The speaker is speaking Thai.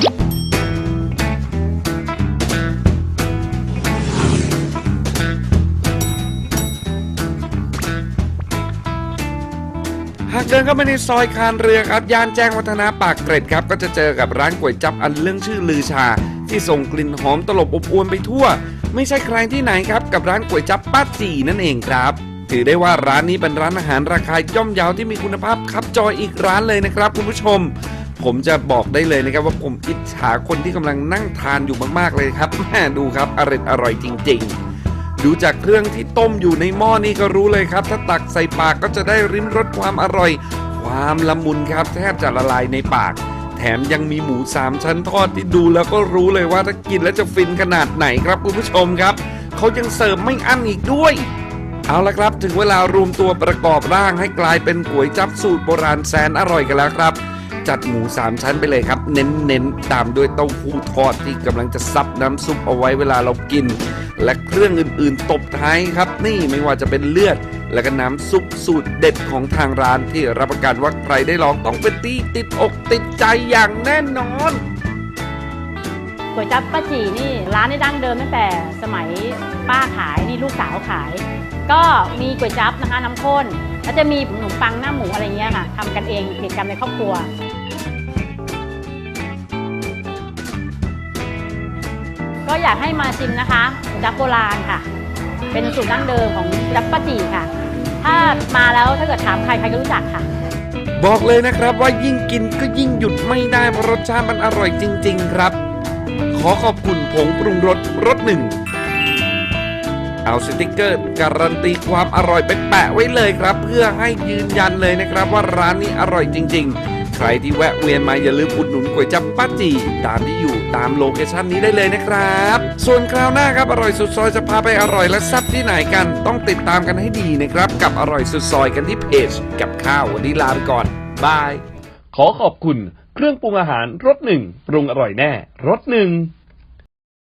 หากเดินเข้ามาในซอยคานเรือครับ ย่านแจ้งวัฒนาปากเกร็ดครับ ก็จะเจอกับร้านก๋วยจับอันเรื่องชื่อลือชา ที่ส่งกลิ่นหอมตลบอบอวนไปทั่ว ไม่ใช่ใครที่ไหนครับ กับร้านก๋วยจับป้าจีนั่นเองครับ ถือได้ว่าร้านนี้เป็นร้านอาหารราคาย่อมเยาวที่มีคุณภาพครับจอยอีกร้านเลยนะครับคุณผู้ชม ผมจะบอกได้เลยนะครับว่าผมอิจฉาคนที่กำลังนั่งทานอยู่มากๆเลยครับแม่ดูครับอร่อยอร่อยจริง ๆ ดูจากเครื่องที่ต้มอยู่ในหม้อนี่ก็รู้เลยครับ ถ้าตักใส่ปากก็จะได้ริมรสความอร่อย ความละมุนครับ แทบจะละลายในปาก แถมยังมีหมูสามชั้นทอดที่ดูแล้วก็รู้เลยว่าถ้ากินแล้วจะฟินขนาดไหนครับคุณผู้ชมครับเขายังเสิร์ฟไม่อั้นอีกด้วยเอาละครับ ถึงเวลารวมตัวประกอบร่างให้กลายเป็นก๋วยจับสูตรโบราณแสนอร่อยกันแล้วครับ จัดหมูสามชั้นไปเลยครับ เน้นๆ ตามด้วยเต้าหู้ทอดที่กำลังจะซับน้ำซุปเอาไว้เวลาเรากิน และเครื่องอื่นๆ ตบท้ายครับ นี่ไม่ว่าจะเป็นเลือด และก็น้ำซุปสูตรเด็ดของทางร้านที่รับประกันว่าใครได้ลองต้องเป็นตีติดอกติดใจอย่างแน่นอนก๋วยจั๊บป้าจีนี่ร้านนี่ดั้งเดิมตั้งแต่สมัยป้าขายนี่ลูกสาวขาย ก็มีก๋วยจั๊บนะคะน้ำข้นแล้วจะมีขนมปังหน้าหมูอะไรเงี้ยค่ะทำกันเองกิจกรรมในครอบครัว อยากให้มาชิมนะคะก๋วยจั๊บโบราณค่ะ เป็นสูตรดั้งเดิมของก๋วยจั๊บป้าจีค่ะ ถ้ามาแล้วถ้าเกิดถามใครใครก็รู้จักค่ะ บอกเลยนะครับว่ายิ่งกินก็ยิ่งหยุดไม่ได้เพราะรสชาติมันอร่อยจริง ๆ ครับ ขอขอบคุณผงปรุงรสรสหนึ่งเอาสติกเกอร์การันตีความอร่อยไปแปะไว้เลยครับ เพื่อให้ยืนยันเลยนะครับว่าร้านนี้อร่อยจริง ๆ ใครที่แวะเวียนมาอย่าลืมอุดหนุนก๋วยจับ ป้าจีตามที่อยู่ตามโลเคชันนี้ได้เลยนะครับ ส่วนคราวหน้าครับอร่อยสุดซอยจะพาไปอร่อยและแซ่บที่ไหนกัน ต้องติดตามกันให้ดีนะครับ กับอร่อยสุดซอยกันที่เพจ กับข้าววันนี้ลาไปก่อนบายขอขอบคุณ เครื่องปรุงอาหารรสหนึ่งปรุงอร่อยแน่รสหนึ่ง